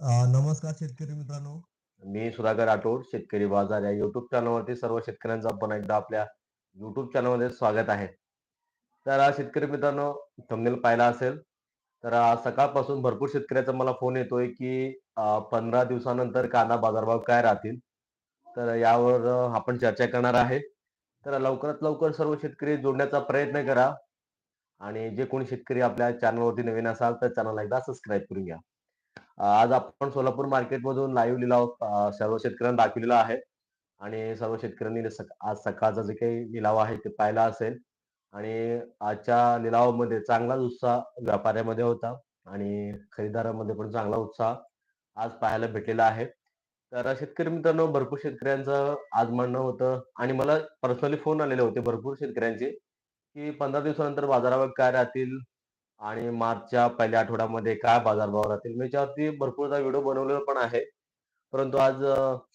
नमस्कार शेतकरी मित्रांनो. मी सुधाकर राठोड, शेतकरी बाजार या युट्यूब चॅनलवरती सर्व शेतकऱ्यांचं आपण एकदा आपल्या युट्यूब चॅनलमध्ये स्वागत आहे. तर शेतकरी मित्रांनो थंबनेल पाहिला असेल, तर आज सकाळपासून भरपूर शेतकऱ्याचा मला फोन येतोय, की पंधरा दिवसानंतर कांदा बाजारभाव काय राहतील? तर यावर आपण चर्चा करणार आहे. तर लवकरात लवकर सर्व शेतकरी जोडण्याचा प्रयत्न करा आणि जे कोणी शेतकरी आपल्या चॅनलवरती नवीन असाल, तर चॅनलला एकदा सबस्क्राईब करून घ्या. आज आपण सोलापूर मार्केटमधून लाईव्ह लिलाव सर्व शेतकऱ्यांना दाखवलेला आहे. आणि सर्व शेतकऱ्यांनी आज सकाळचा जे काही लिलाव आहे ते पाहिला असेल. आणि आजच्या लिलावामध्ये चांगलाच उत्साह व्यापाऱ्यामध्ये होता. आणि खरेदीदारामध्ये पण चांगला उत्साह आज पाहायला भेटलेला आहे. तर शेतकरी मित्रांनो, भरपूर शेतकऱ्यांचं आज म्हणणं होतं. आणि मला पर्सनली फोन आलेले होते भरपूर शेतकऱ्यांचे, की 15 दिवसानंतर बाजारावर काय राहतील? आणि मार्चच्या पहिल्या आठवड्यामध्ये काय बाजारभाव राहतील. मी याच्यावरती भरपूरदा व्हिडिओ बनवलेला पण आहे. परंतु आज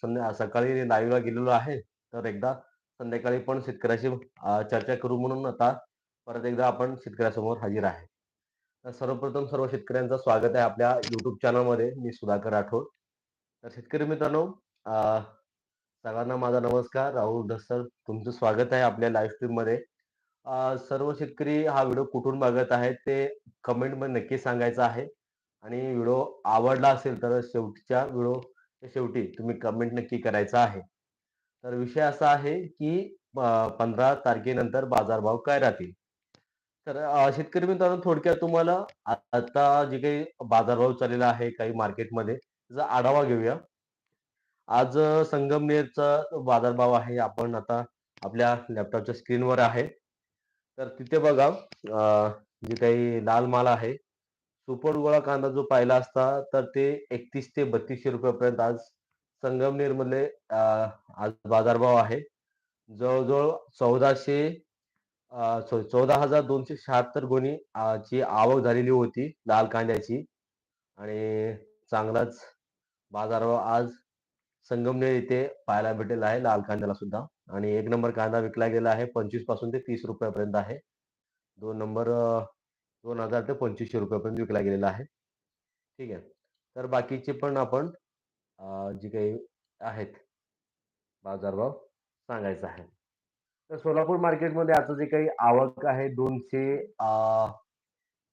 संध्या सकाळी लाईव्हला गेलेलो आहे. तर एकदा संध्याकाळी पण शेतकऱ्याशी चर्चा करू म्हणून आता परत एकदा आपण शेतकऱ्यासमोर हजर आहे. तर सर्वप्रथम सर्व शेतकऱ्यांचं स्वागत आहे आपल्या युट्यूब चॅनलमध्ये. मी सुधाकर राठोड. तर शेतकरी मित्रांनो सगळ्यांना सर्वांना माझा नमस्कार. राहुल दस्तर तुमचं स्वागत आहे आपल्या लाईव्ह स्ट्रीममध्ये. अ, सर्व शेतकरी हा व्हिडिओ कुठून बघत आहेत ते कमेंटमध्ये नक्की सांगायचं आहे आणि व्हिडिओ आवडला असेल तर शेवटच्या व्हिडिओच्या शेवटी तुम्ही कमेंट नक्की करायचा आहे. तर विषय असा आहे की अ, 15 तारखेनंतर बाजारभाव काय राहतील? तर अ, शेतकरी मित्रांनो थोडक्यात तुम्हाला आ आता जे काही बाजारभाव चाललेला आहे काही मार्केटमध्ये त्याचा आढावा घेऊया. आज अ, संगमनेरचा बाजारभाव आहे. आपण आता आपल्या लॅपटॉपच्या स्क्रीनवर आहे. तर तिथे बघा जे काही लाल माल आहे, सुपर गोळा कांदा जो पाहिला असता, तर ते 31 ते 3200 रुपयापर्यंत आज संगमनेरमधले आज बाजारभाव आहे. जवळ-जवळ 1400 अ, सॉरी 14,276 गोणी ची आवक झालेली होती लाल कांद्याची आणि चांगलाच बाजारभाव आज संगमनेर इथे पाहायला भेटेल आहे लाल कांद्याला सुद्धा आणि एक नंबर कांदा विकला गेला आहे 25 पासून ते तीस रुपयापर्यंत आहे. दोन नंबर दोन हजार ते 2500 रुपयापर्यंत विकला गेलेला आहे. ठीक आहे. तर बाकीचे पण आपण जे काही आहेत बाजारभाव सांगायचा आहे. तर सोलापूर मार्केटमध्ये आता जे काही आवक आहे 200 अ,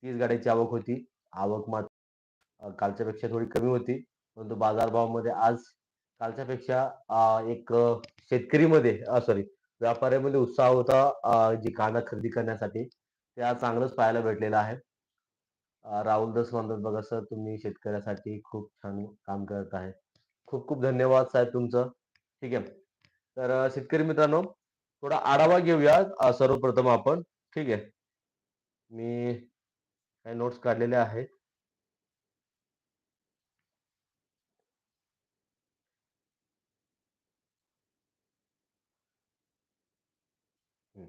30 गाड्यांची आवक होती. आवक मात्र कालच्यापेक्षा थोडी कमी होती. परंतु बाजारभावामध्ये आज कालच्यापेक्षा एक शेतकरीमध्ये सॉरी व्यापाऱ्यामध्ये उत्साह होता जी कांदा खरेदी करण्यासाठी. ते आज चांगलंच पाहायला भेटलेलं आहे. राहुल दस म्हणतात बघा सर तुम्ही शेतकऱ्यासाठी खूप छान काम करत आहे. खूप खूप धन्यवाद साहेब तुमचं. ठीक आहे. तर शेतकरी मित्रांनो थोडा आढावा घेऊया सर्वप्रथम आपण. ठीक आहे. मी काही नोट्स काढलेले आहेत. हं.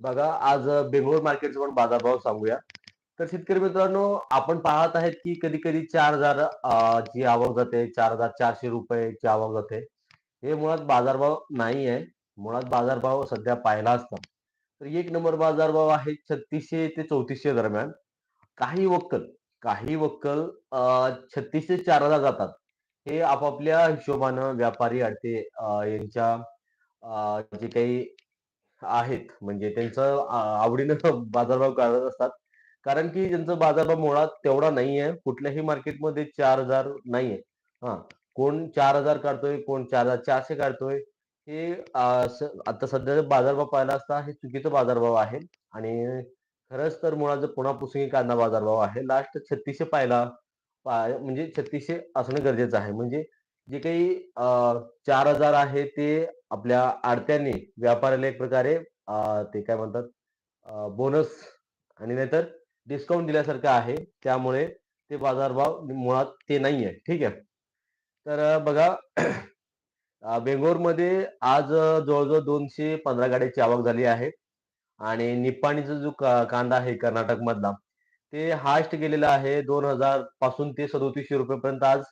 बघा आज बेंगलोर मार्केटचा पण बाजारभाव सांगूया. तर शेतकरी मित्रांनो आपण पाहत आहेत की कधी-कधी चार हजार ची आवक जाते, ₹4,400 ची आवक जाते. हे मुळात बाजारभाव नाही आहे. मुळात बाजारभाव सध्या पाहिला असता, तर एक नंबर बाजारभाव आहे 3600 ते चौतीसशे दरम्यान. काही वक्कल, काही वक्कल छत्तीसशे चार हजार जातात. हे आपापल्या हिशोबानं व्यापारी अडते यांच्या अ, जे काही आहेत म्हणजे त्यांचं आवडीनं बाजारभाव काढत असतात. कारण की ज्यांचा बाजारभाव मुळात तेवढा नाहीये. कुठल्याही मार्केटमध्ये 4000 नाहीये. हा कोण चार हजार काढतोय, कोण 4400 काढतोय. हे आता सध्याचा बाजारभाव पाहिला असता हे चुकीचा बाजारभाव आहे आणि खरंच तर मुळात जर पुसंगी कांदा बाजारभाव आहे. लास्ट 3600 पाहिला म्हणजे 3600 असणं गरजेचं आहे. म्हणजे जे काही चार हजार आहे ते आपल्या आडत्यांनी व्यापाऱ्याला एक प्रकारे ते काय म्हणतात बोनस आणि नाहीतर डिस्काउंट दिल्यासारखं आहे. त्यामुळे ते बाजारभाव मुळात ते नाही आहे ठीक आहे. तर बघा अ, बेंगलोरमध्ये आज जवळजवळ दोनशे पंधरा गाड्याची आवक झाली आहे आणि निप्पाणीचा जो कांदा आहे कर्नाटकमधला, ते हायेस्ट गेलेला आहे दोन हजारपासून ते ₹3700 पर्यंत आज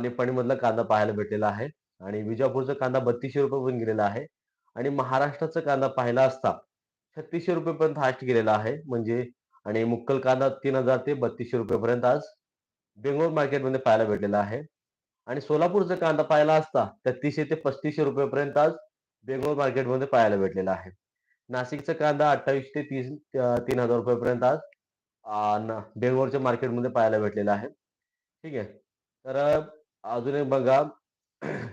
निपाणीमधला कांदा पाहायला भेटलेला आहे आणि विजापूरचा कांदा बत्तीसशे रुपये पण गेलेला आहे आणि महाराष्ट्राचा कांदा पाहिला असता छत्तीसशे रुपयेपर्यंत हास्ट गेलेला आहे. म्हणजे आणि मुक्कल कांदा तीन हजार ते बत्तीसशे रुपयेपर्यंत आज बेंगलोर मार्केटमध्ये पाहायला भेटलेला आहे. आणि सोलापूरचा कांदा पाहिला असता तेहतीसशे ते पस्तीसशे रुपयेपर्यंत आज बेंगलोर मार्केटमध्ये पाहायला भेटलेला आहे. नाशिकचा कांदा अठ्ठावीस ते तीस तीन हजार रुपयेपर्यंत आज अ, बेंगलोरच्या मार्केटमध्ये पाहायला भेटलेला आहे. ठीक आहे. तर अजून एक बघा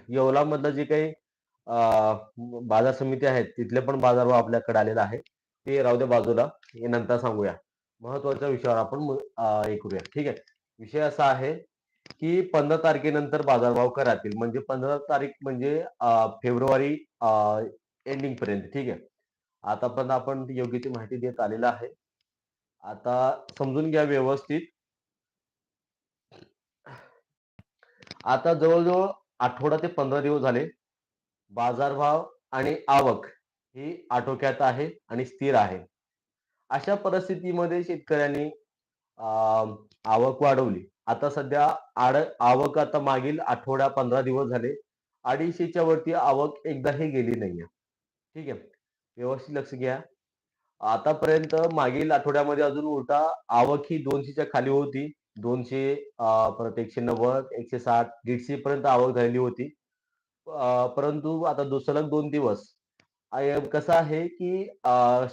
येवलामधलं जे काही बाजार समिती आहेत तिथले पण बाजारभाव आपल्याकडे आलेला आहे ते राहू द्या बाजूला हे नंतर सांगूया. महत्त्वाच्या विषयावर आपण ऐकूया हे करूया. ठीक आहे? विषय असा आहे की पंधरा तारखेनंतर बाजारभाव करातील म्हणजे पंधरा तारीख म्हणजे फेब्रुवारी एंडिंग पर्यंत. ठीक आहे? आतापर्यंत आपण योग्य ती माहिती देत आलेला आहे. आता समजून घ्या व्यवस्थित. आता जवळजवळ आठवडा ते पंधरा दिवस झाले. बाजारभाव आणि आवक ही आटोक्यात आहे आणि स्थिर आहे. अशा परिस्थितीमध्ये शेतकऱ्यांनी अं, आवक वाढवली. आता सध्या आड आवक आता मागील आठवड्या पंधरा दिवस झाले. अडीचशेच्या वरती आवक एकदाही गेली नाहीये. ठीक आहे. व्यवस्थित लक्ष घ्या. आतापर्यंत मागील आठवड्यामध्ये अजून उलटा आवक ही दोनशेच्या खाली होती. दोनशे परत एकशे नव्वद एकशे साठ दीडशे पर्यंत आवक झालेली होती. परंतु आता दु- सलग दोन दिवस. कसं आहे की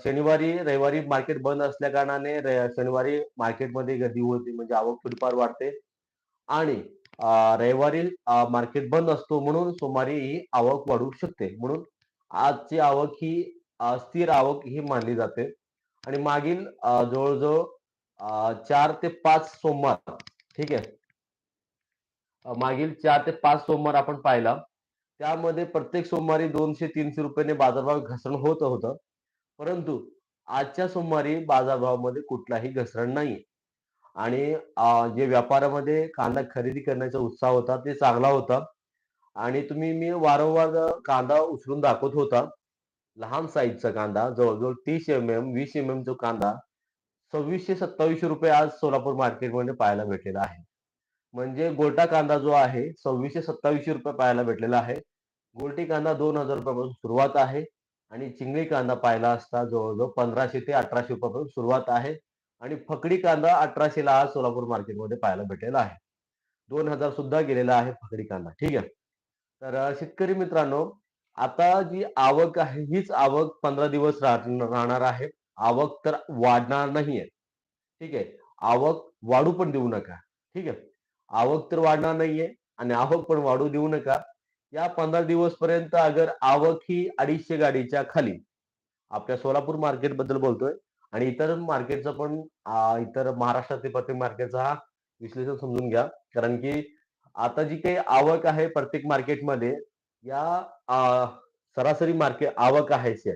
शनिवारी रविवारी मार्केट बंद असल्या कारणाने र- शनिवारी मार्केटमध्ये गर्दी होती म्हणजे आवक थोडीफार वाढते. आणि रविवारी मार्केट बंद असतो म्हणून सोमवारी ही आवक वाढू शकते. म्हणून आजची आवक ही स्थिर आवक ही मानली जाते. आणि मागील जवळजवळ चार ते पाच सोमवार ठीक आहे? मागील चार ते पाच सोमवार आपण पाहिला. त्यामध्ये प्रत्येक सोमवारी दोनशे तीनशे रुपयाने बाजारभाव घसरण होत होतं. परंतु आजच्या सोमवारी बाजारभावामध्ये कुठलाही घसरण नाही आणि जे व्यापारामध्ये कांदा खरेदी करण्याचा उत्साह होता ते चांगला होता. आणि तुम्ही मी वारंवार कांदा उचलून दाखवत होता. लहान साईजचा कांदा जवळजवळ तीस एम एम वीस एम एम जो कांदा. सव्वीसशे सत्तावीसशे रुपये आज सोलापूर मार्केटमध्ये पाहायला भेटलेला आहे. म्हणजे गोल्टा कांदा जो आहे सव्वीसशे सत्तावीसशे रुपये पाहायला भेटलेला आहे. गोल्टी कांदा दोन हजार रुपयापासून सुरुवात आहे आणि चिंगळी कांदा पाहिला असता जवळजवळ पंधराशे ते अठराशे रुपयापासून सुरुवात आहे आणि फकडी कांदा अठराशेला आज सोलापूर मार्केटमध्ये पाहायला भेटलेला आहे. दोन हजार सुद्धा गेलेला आहे फकडी कांदा ठीक आहे? तर शेतकरी मित्रांनो आता जी आवक आहे हीच आवक पंधरा दिवस राहणार आहे. आवक तर वाढणार नाहीये. ठीक आहे? आवक वाढू पण देऊ नका. ठीक आहे? आवक तर वाढणार नाहीये आणि आवक पण वाढू देऊ नका. या पंधरा दिवस पर्यंत अगर आवक ही अडीचशे गाडीच्या खाली आपल्या सोलापूर मार्केटबद्दल बोलतोय आणि इतर मार्केटचं पण इतर महाराष्ट्रातील प्रत्येक मार्केटचा हा विश्लेषण समजून घ्या. कारण की आता जी काही आवक आहे प्रत्येक मार्केटमध्ये या सरासरी मार्केट आवक आहे शी.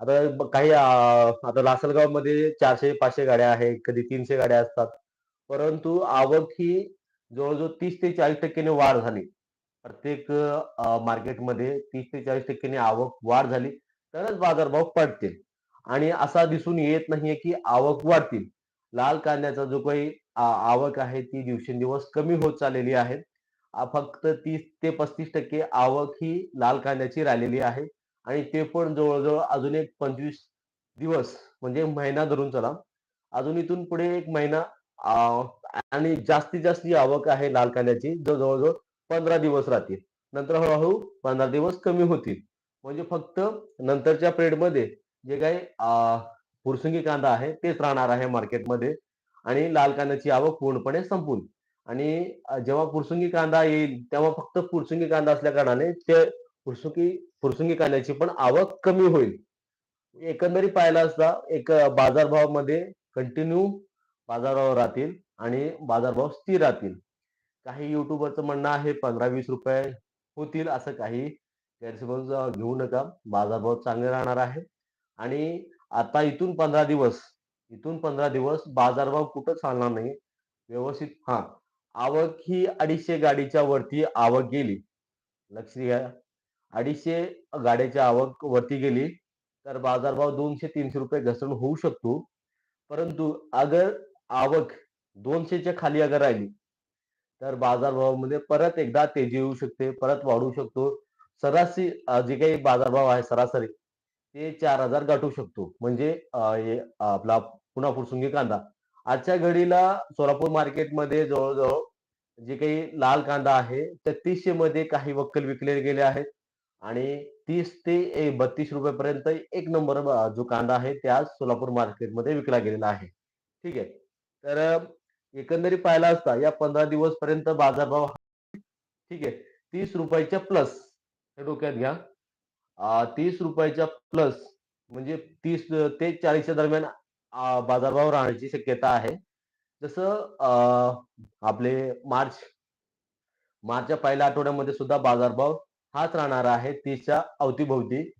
आता काही आ, आता लासलगावमध्ये चारशे पाचशे गाड्या आहेत कधी तीनशे गाड्या असतात. परंतु आवक ही जवळजवळ तीस ते चाळीस टक्क्याने वाढ झाली. प्रत्येक अ, मार्केटमध्ये तीस ते चाळीस टक्क्याने आवक वाढ झाली. तरच बाजारभाव पडतील. आणि असा दिसून येत नाहीये की आवक वाढतील. लाल कांद्याचा जो काही आ- आवक आहे ती दिवसेंदिवस कमी होत चाललेली आहे. आ, फक्त तीस ते पस्तीस टक्के आवक ही लाल कांद्याची राहिलेली आहे. आणि ते पण जवळजवळ अजून एक पंचवीस दिवस म्हणजे महिना धरून चला. अजून इथून पुढे एक महिना आणि जास्तीत जास्त जी आवक आहे लाल कांद्याची जो जवळजवळ पंधरा दिवस राहतील. नंतर हळूहळू पंधरा दिवस कमी होतील. म्हणजे फक्त नंतरच्या पिरियडमध्ये जे काही पुरसुंगी कांदा आहे तेच राहणार आहे मार्केटमध्ये आणि लाल कांद्याची आवक पूर्णपणे संपून. आणि जेव्हा पुरसुंगी कांदा येईल तेव्हा फक्त पुरसुंगी कांदा असल्या कारणाने ते पुरसुंगी पुरसुंगी कांद्याची पण आवक कमी होईल. एकंदरीत पाहिला असता एक बाजारभावामध्ये कंटिन्यू बाजारभाव राहतील आणि बाजारभाव स्थिर राहतील. काही युट्यूबरचं म्हणणं आहे पंधरा वीस रुपये होतील असं काही गैरसमज घेऊ नका. बाजारभाव चांगले राहणार आहे. आणि आता इथून पंधरा दिवस इथून पंधरा दिवस बाजारभाव कुठं चालणार नाही. व्यवस्थित हा आवक ही अडीचशे गाडीच्या वरती आवक गेली. लक्ष घ्या अडीचशे गाड्याच्या आवक वरती गेली तर बाजारभाव दोनशे तीनशे रुपये घसरण होऊ शकतो. परंतु अगर आवक दोनशेच्या खाली अगर राहिली तर बाजारभावामध्ये परत एकदा तेजी येऊ शकते परत वाढू शकतो. सरासरी जे काही बाजारभाव आहे सरासरी ते चार हजार गाठू शकतो. म्हणजे आपला पुन्हा फुरसुंगी कांदा. आजच्या घडीला सोलापूर मार्केटमध्ये जवळजवळ जे काही लाल कांदा आहे तेहतीसशे मध्ये काही वक्कल विकले गेले आहेत. आणि तीस ते बत्तीस रुपयापर्यंत एक नंबर जो कांदा आहे ते आज सोलापूर मार्केटमध्ये विकला गेलेला आहे. ठीक आहे? तर एकंदरीत पाहिला असता या पंधरा दिवस पर्यंत बाजारभाव ठीक आहे? तीस रुपयाच्या प्लस हे डोक्यात घ्या. तीस रुपयाच्या प्लस म्हणजे तीस ते चाळीसच्या दरम्यान बाजारभाव राहण्याची शक्यता आहे. जसं अ, आपले मार्च मार्चच्या पहिल्या आठवड्यामध्ये सुद्धा बाजारभाव हाच राहणार आहे तीसच्या अवतीभोवती.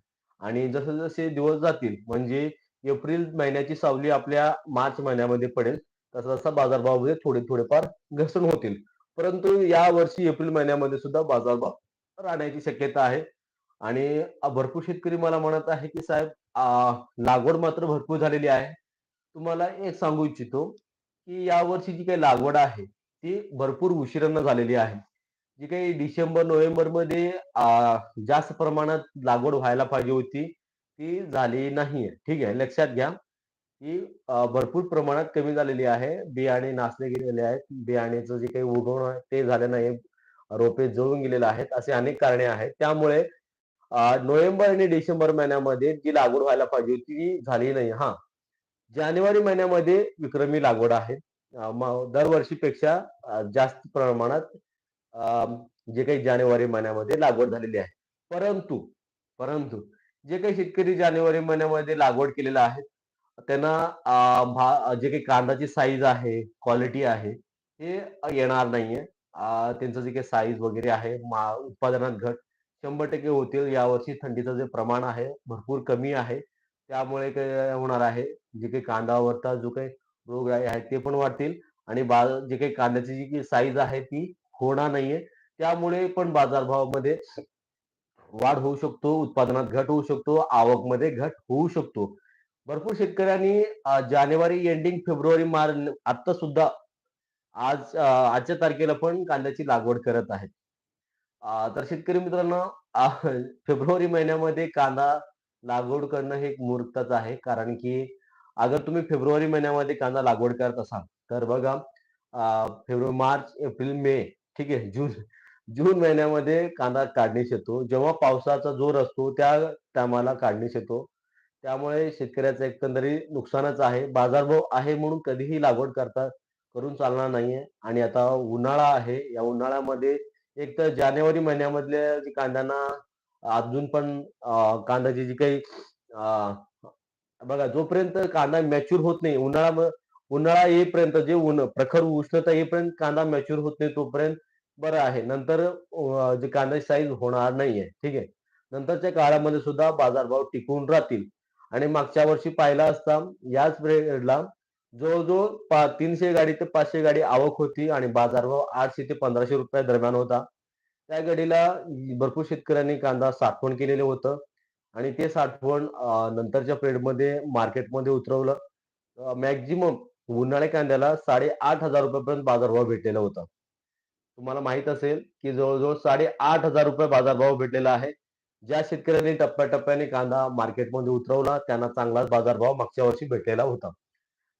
आणि जसे जसे दिवस जातील म्हणजे एप्रिल महिन्याची सावली आपल्या मार्च महिन्यामध्ये पडेल तसा तसा बाजारभावामध्ये थोडे थोडेफार घसरण होतील. परंतु या वर्षी एप्रिल महिन्यामध्ये सुद्धा बाजारभाव राहण्याची शक्यता आहे. आणि भरपूर शेतकरी मला म्हणत आहे की साहेब लागवड मात्र भरपूर झालेली आहे. तुम्हाला एक सांगू इच्छितो की यावर्षी जी काही लागवड आहे ती भरपूर उशिरानं झालेली आहे. जी काही डिसेंबर नोव्हेंबरमध्ये जास्त प्रमाणात लागवड व्हायला पाहिजे होती ती झाली नाहीये. ठीक आहे लक्षात घ्या. की भरपूर प्रमाणात कमी झालेली आहे. बियाणे नाचले गेलेले आहेत. बियाणेचं जे काही उगवण आहे ते झालं नाही रोपे जळून गेलेले आहेत असे अनेक कारणे आहेत. त्यामुळे नोव्हेंबर आणि डिसेंबर महिन्यामध्ये जी लागवड व्हायला पाहिजे होती ती झाली नाही. हा. जानेवारी महिन्यामध्ये विक्रमी लागवड आहे. दरवर्षीपेक्षा जास्त प्रमाणात जे काही जानेवारी महिन्यामध्ये लागवड झालेली आहे. परंतु परंतु जे काही शेतकरी जानेवारी महिन्यामध्ये लागवड केलेला आहे त्यांना जे काही कांदाची साईज आहे क्वालिटी आहे हे येणार नाहीये. त्यांचं जे काही साईज वगैरे आहे मा उत्पादनात घट शंभर टक्के होतील. यावर्षी थंडीचं जे प्रमाण आहे भरपूर कमी आहे. त्यामुळे काय होणार आहे. जे काही कांदावरचा जो काही रोगराई आहे ते पण वाढतील. आणि बा जे काही कांद्याची जी काही साईज आहे ती होणार नाहीये. त्यामुळे पण बाजारभावामध्ये वाढ होऊ शकतो उत्पादनात घट होऊ शकतो आवकमध्ये घट होऊ शकतो. भरपूर शेतकऱ्यांनी जानेवारी एंडिंग फेब्रुवारी मार्च आता सुद्धा आज आजच्या तारखेला पण कांद्याची लागवड करत आहेत. तर शेतकरी मित्रांनो फेब्रुवारी महिन्यामध्ये कांदा लागवड करणं हे एक मूर्खताच आहे. कारण की अगर तुम्ही फेब्रुवारी महिन्यामध्ये कांदा लागवड करत असाल तर बघा फेब्रुवारी मार्च एप्रिल मे ठीक आहे. जून जून महिन्यामध्ये कांदा काढणीस येतो. जेव्हा पावसाचा जोर असतो त्या टायमाला काढणीस येतो. त्यामुळे शेतकऱ्याचं एकंदरीत नुकसानच आहे. बाजारभाव आहे म्हणून कधीही लागवड करता करून चालणार नाहीये. आणि आता उन्हाळा आहे. या उन्हाळ्यामध्ये एक तर जानेवारी महिन्यामधल्या जी कांद्यांना अजून पण कांद्याची जी काही बघा जोपर्यंत कांदा मॅच्युअर होत नाही उन्हाळा उन्हाळा येईपर्यंत जे ऊन प्रखर उष्णता येईपर्यंत कांदा मॅच्युअर होत नाही तोपर्यंत बरं आहे. नंतर जे कांद्याची साईज होणार नाहीये. ठीक आहे? नंतरच्या काळामध्ये सुद्धा बाजारभाव टिकून राहतील. आणि मागच्या वर्षी पाहिला असता याच पिरियडला जवळजवळ पा तीनशे गाडी ते पाचशे गाडी आवक होती आणि बाजारभाव आठशे ते पंधराशे रुपये दरम्यान होता. त्या गाडीला भरपूर शेतकऱ्यांनी कांदा साठवण केलेलं होतं. आणि ते साठवण नंतरच्या पिरियडमध्ये मार्केटमध्ये उतरवलं. मॅक्झिमम उन्हाळ्या कांद्याला साडेआठ हजार रुपयापर्यंत बाजारभाव भेटलेला होता. तुम्हाला माहीत असेल की जवळजवळ साडेआठ हजार रुपये बाजारभाव भेटलेला आहे. ज्या शेतकऱ्यांनी टप्प्याटप्प्याने कांदा मार्केटमध्ये उतरवला त्यांना चांगलाच बाजारभाव मागच्या वर्षी भेटलेला होता.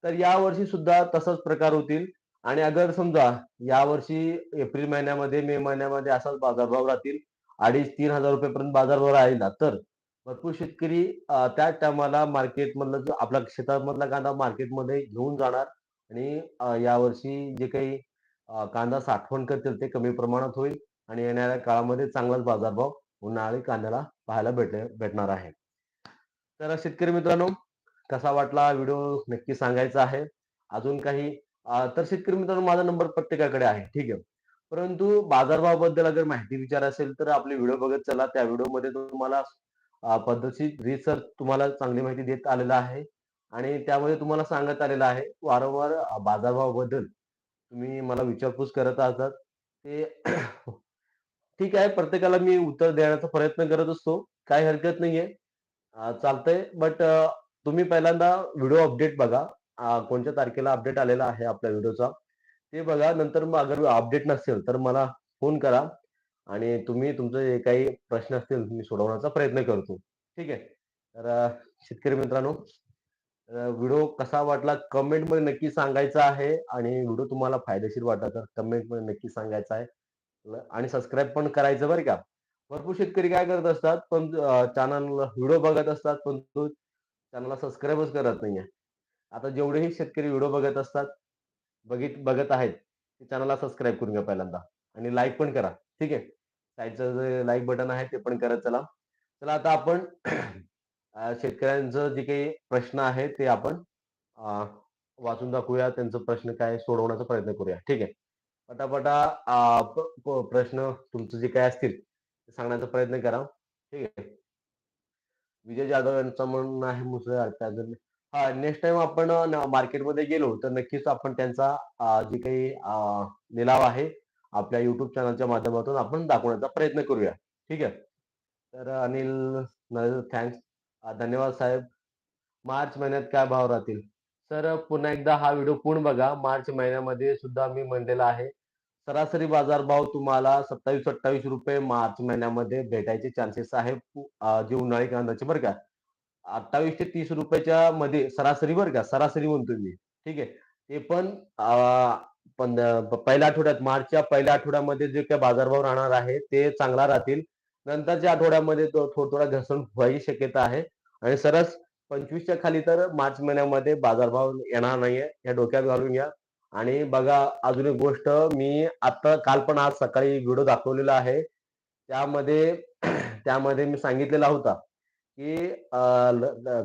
तर या वर्षी सुद्धा तसाच प्रकार होतील. आणि अगर समजा या वर्षी एप्रिल महिन्यामध्ये मे महिन्यामध्ये असाच बाजारभाव राहतील अडीच तीन हजार रुपयेपर्यंत बाजारभाव राहिला तर भरपूर शेतकरी त्या टायमाला मार्केटमधला जो आपला शेतामधला कांदा मार्केटमध्ये घेऊन जाणार. आणि यावर्षी जे काही कांदा साठवण करतील ते कमी प्रमाणात होईल आणि येणाऱ्या काळामध्ये चांगलाच बाजारभाव उन्हाळी कांद्याला पाहायला भेटले भेटणार आहे. तर शेतकरी मित्रांनो कसा वाटला व्हिडिओ नक्की सांगायचा आहे. अजून काही तर शेतकरी मित्रांनो माझा नंबर प्रत्येकाकडे आहे ठीक आहे. परंतु बाजारभावाबद्दल अगर माहिती विचार असेल तर आपले व्हिडिओ बघत चला. त्या व्हिडिओमध्ये तुम्हाला पद्धतशीर रिसर्च तुम्हाला चांगली माहिती देत आलेला आहे. आणि त्यामध्ये तुम्हाला सांगत आलेलं आहे वारंवार अ, बाजारभावाबद्दल तुम्ही मला विचारपूस करत आहात ते ठीक आहे प्रत्येकाला मी उत्तर देण्याचा प्रयत्न करत असतो काही हरकत नाहीये चालतंय बट तुम्ही पहिल्यांदा व्हिडिओ अपडेट बघा कोणत्या तारखेला अपडेट आलेला आहे आपल्या व्हिडिओचा ते बघा. नंतर मग अगर अपडेट नसेल, तर मला फोन करा आणि तुम्ही तुमचे जे काही प्रश्न असतील, मी सोडवण्याचा प्रयत्न करतो. ठीक आहे. तर शेतकरी मित्रांनो, व्हिडिओ कसा वाटला कमेंटमध्ये नक्की सांगायचा आहे आणि व्हिडिओ तुम्हाला फायदेशीर वाटला तर कमेंटमध्ये नक्की सांगायचा आहे. आणि सबस्क्राईब पण करायचं बरं का. भरपूर शेतकरी काय करत असतात, पण अ, चॅनल व्हिडिओ बघत असतात, पण तो चॅनलला सबस्क्राईबच करत नाहीये. आता जेवढेही शेतकरी व्हिडिओ बघत असतात, बघित बघत आहेत, ते चॅनलला सबस्क्राईब करून घ्या पहिल्यांदा आणि लाईक पण करा. ठीक आहे. साईडचं जे लाईक बटन आहे ते पण करत चला. चला आता आपण शेतकऱ्यांचं जे काही प्रश्न आहे ते आपण वाचून दाखवूया. त्यांचा प्रश्न काय सोडवण्याचा प्रयत्न करूया. ठीक आहे. पटापटा प्रश्न तुमचं जे काय असतील, ते सांगण्याचा प्रयत्न करा. ठीक आहे. विजय जाधव यांचं म्हणणं आहे मुसळ हा नेक्स्ट टाइम आपण मार्केटमध्ये गेलो, तर नक्कीच आपण त्यांचा जे काही लिलाव आहे, आपल्या युट्यूब चॅनलच्या माध्यमातून आपण दाखवण्याचा प्रयत्न करूया. ठीक आहे. तर अनिल थँक्स. धन्यवाद साहेब. मार्च महिन्यात काय भाव राहतील? सर पुन्हा एकदा हा व्हिडिओ पूर्ण बघा. मार्च महिन्यामध्ये सुद्धा मी म्हणलेला आहे, सरासरी बाजारभाव तुम्हाला ₹27-28 मार्च महिन्यामध्ये भेटायचे चान्सेस आहे. जे उन्हाळी कांद्याचे बरं का. 28 ते तीस रुपयाच्या मध्ये सरासरी बरं का, सरासरी म्हणतो मी. ठीक आहे. ते पण पहिल्या आठवड्यात मार्चच्या पहिल्या आठवड्यामध्ये जे काही बाजारभाव राहणार आहे, ते चांगला राहतील. नंतरच्या आठवड्यामध्ये तो थोडा घसरण व्हायची शक्यता आहे आणि सरस 25च्या खाली तर मार्च महिन्यामध्ये बाजारभाव येणार नाहीये. या डोक्यात घालून घ्या. आणि बघा अजून एक गोष्ट मी आता काल पण आज सकाळी व्हिडिओ दाखवलेला आहे. त्यामध्ये त्यामध्ये मी सांगितलेला होता, की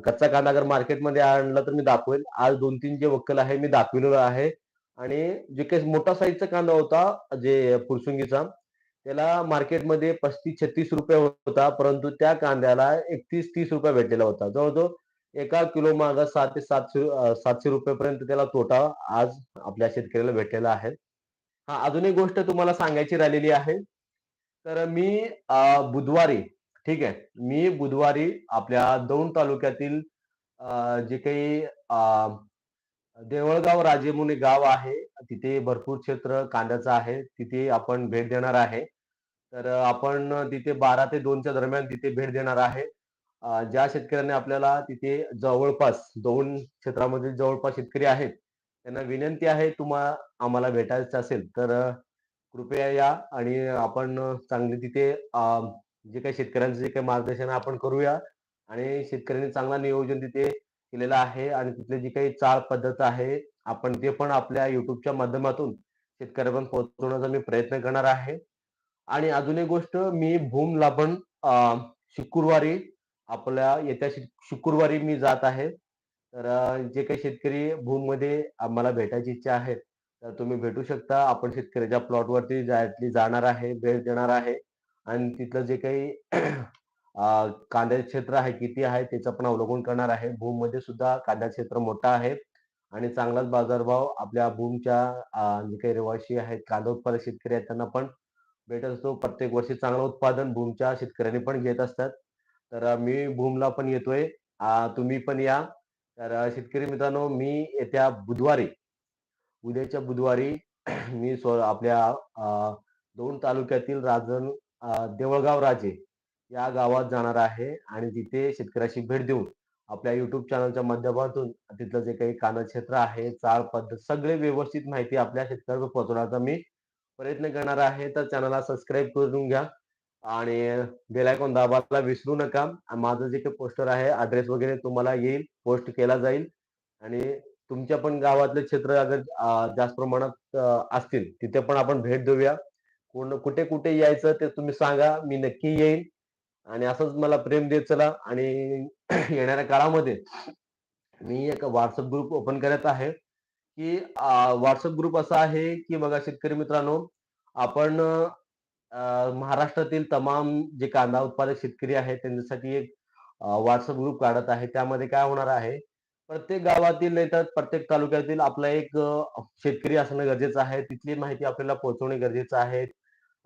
कच्चा कांदा अगर मार्केटमध्ये आणला तर मी दाखवेल. आज 2-3 जे वक्कल आहे मी दाखवलेलं आहे आणि जे काही मोठा साईजचा कांदा होता, जे फुरसुंगीचा, त्याला मार्केटमध्ये ₹35-36 होता. परंतु त्या कांद्याला ₹31-30 भेटलेला होता. जवळ-जवळ एका किलो माग सात ते सातशे सातशे रुपये पर्यंत त्याला तोटा आज आपल्या शेतकऱ्याला भेटलेला आहे. हा अजून एक गोष्ट तुम्हाला सांगायची राहिलेली आहे. तर मी अ, बुधवारी ठीक आहे. मी बुधवारी आपल्या दौंड तालुक्यातील अ, जे काही अ, देवळगाव राजेमुने गाव आहे. तिथे भरपूर क्षेत्र कांद्याचं आहे. तिथे आपण भेट देणार आहे. तर आपण तिथे 12 ते दोनच्या दरम्यान तिथे भेट देणार आहे. ज्या शेतकऱ्यांनी आपल्याला तिथे जवळपास दोन क्षेत्रामधील जवळपास शेतकरी आहेत, त्यांना विनंती आहे तुम्हाला आम्हाला भेटायचं असेल, तर कृपया या आणि आपण चांगले तिथे जे काही शेतकऱ्यांचं जे काही मार्गदर्शन आपण करूया आणि शेतकऱ्यांनी चांगला नियोजन तिथे केलेलं आहे आणि तिथली जी काही चाळ पद्धत आहे, आपण ते पण आपल्या युट्यूबच्या माध्यमातून शेतकऱ्यापर्यंत पोहोचवण्याचा मी प्रयत्न करणार आहे. आणि अजून एक गोष्ट मी भूमला पण शुक्रवारी आपल्या येत्या शुक्रवारी मी जात आहे. तर जे काही शेतकरी भूममध्ये आम्हाला भेटायची इच्छा आहे, तर तुम्ही भेटू शकता. आपण शेतकऱ्याच्या प्लॉटवरती जाणार आहे, भेट देणार आहे आणि तिथलं जे काही कांद्याचे क्षेत्र आहे, किती आहे त्याचं पण अवलोकन करणार आहे. भूममध्ये सुद्धा कांद्याचं क्षेत्र मोठं आहे आणि चांगलाच बाजारभाव आपल्या भूमच्या जे काही रहिवासी आहेत, कांदा उत्पादक शेतकरी आहेत त्यांना पण भेटत असतो. प्रत्येक वर्षी चांगलं उत्पादन भूमच्या शेतकऱ्यांनी पण घेत असतात. तर मी भूमला पण येतोय. तुम्ही पण या. तर शेतकरी मित्रांनो, मी येत्या बुधवारी, उद्याच्या बुधवारी मी स्व आपल्या दोन तालुक्यातील राजन देवळगाव राजे या गावात जाणार आहे आणि तिथे शेतकऱ्याशी भेट देऊन आपल्या युट्यूब चॅनलच्या माध्यमातून तिथलं जे काही कांदा क्षेत्र आहे, चाळ पद्धत सगळे व्यवस्थित माहिती आपल्या शेतकऱ्यापर्यंत पोहोचवण्याचा मी प्रयत्न करणार आहे. तर चॅनलला सबस्क्राईब करून घ्या आणि बेलायकॉन दाबायला विसरू नका. माझं जे काही पोस्टर आहे, ऍड्रेस वगैरे तुम्हाला येईल, पोस्ट केला जाईल आणि तुमच्या पण गावातले क्षेत्र अगर जास्त प्रमाणात असतील, तिथे पण आपण भेट देऊया. कोण कुठे-कुठे यायचं ते तुम्ही सांगा. मी नक्की येईल आणि असंच मला प्रेम देत चला. आणि येणाऱ्या काळामध्ये मी एक व्हॉट्सअप ग्रुप ओपन करत आहे, की व्हॉट्सअप ग्रुप असा आहे, की बघा शेतकरी मित्रांनो, आपण महाराष्ट्रातील तमाम जे कांदा उत्पादक शेतकरी आहेत, त्यांच्यासाठी एक व्हॉट्सअप ग्रुप काढत आहे. त्यामध्ये काय होणार आहे, प्रत्येक गावातील नाही तर प्रत्येक तालुक्यातील आपला एक शेतकरी असणं गरजेचं आहे. तिथली माहिती आपल्याला पोहोचवणे गरजेचं आहे.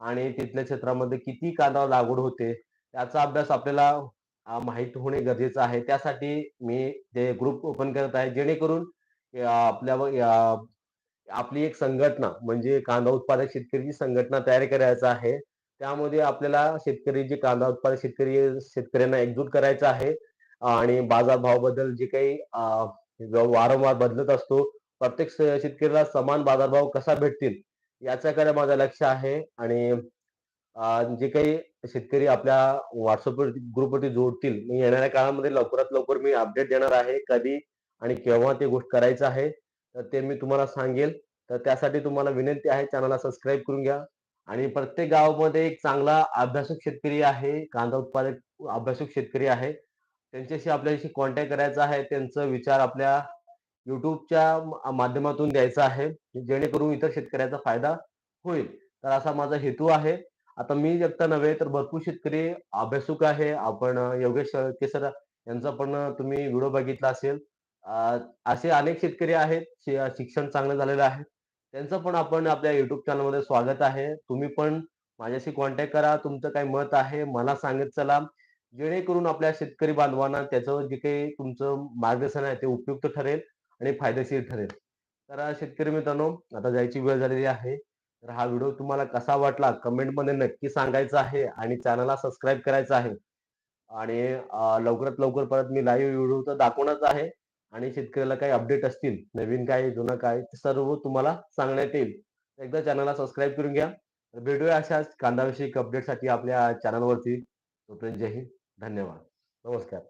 आणि तिथल्या क्षेत्रामध्ये किती कांदा लागवड होते, त्याचा अभ्यास आपल्याला माहीत होणे गरजेचं आहे. त्यासाठी मी ते ग्रुप ओपन करत आहे. जेणेकरून आपल्या आपली एक संघटना म्हणजे कांदा उत्पादक शेतकरी संघटना तयार करायचं आहे. त्यामध्ये आपल्याला शेतकरी जे कांदा उत्पादक शेतकरी शेतकऱ्यांना एकजूट करायचं आहे आणि बाजारभावाबद्दल जे काही वारंवार बदलत असतो. प्रत्येक शेतकऱ्याला समान बाजारभाव कसा भेटतील याच्याकडे माझं लक्ष आहे आणि अ, जे काही शेतकरी आपल्या WhatsAppवरती ग्रुपवरती जोडतील, मी येणाऱ्या काळामध्ये लवकरात लवकर मी अपडेट देणार आहे. कधी आणि केव्हा ते गोष्ट करायचं आहे, तर ते मी तुम्हाला सांगेल. तर त्यासाठी तुम्हाला विनंती आहे चॅनलला सबस्क्राईब करून घ्या आणि प्रत्येक गावामध्ये एक चांगला अभ्यासक शेतकरी आहे, कांदा उत्पादक अभ्यासक शेतकरी आहे. त्यांच्याशी आपल्याशी कॉन्टॅक्ट करायचा आहे. त्यांचं विचार आपल्या YouTubeच्या मा माध्यमातून द्यायचा आहे, जेणेकरून इतर शेतकऱ्याचा फायदा होईल. तर असा माझा हेतू आहे. आता मी एकटा नव्हे तर भरपूर शेतकरी अभ्यासुक आहे. आपण योगेश केसर यांचा पण तुम्ही व्हिडिओ बघितला असेल. अ, असे अनेक शेतकरी आहेत, शि शिक्षण चांगलं झालेलं आहे. त्यांचं पण आपण आपल्या युट्यूब चॅनलमध्ये स्वागत आहे. तुम्ही पण माझ्याशी कॉन्टॅक्ट करा. तुमचं काही मत आहे मला सांगत चला. जेणेकरून आपल्या शेतकरी बांधवांना त्याचं जे काही तुमचं मार्गदर्शन आहे ते उपयुक्त ठरेल आणि फायदेशीर ठरेल. तर शेतकरी मित्रांनो, आता जायची वेळ झालेली आहे. तर हा व्हिडिओ तुम्हाला कसा वाटला कमेंटमध्ये नक्की सांगायचं आहे आणि चॅनलला सबस्क्राईब करायचं आहे. आणि लवकरात लवकर परत मी लाईव्ह व्हिडिओ तर दाखवणारच आहे आणि शेतकऱ्याला काही अपडेट असतील, नवीन काय, जुनं काय, ते सर्व तुम्हाला सांगण्यात येईल. एकदा चॅनलला सबस्क्राईब करून घ्या. तर भेटूया अशाच कांदाविषयी अपडेटसाठी आपल्या चॅनलवरती. तोपर्यंत जय हिंद. धन्यवाद. नमस्कार.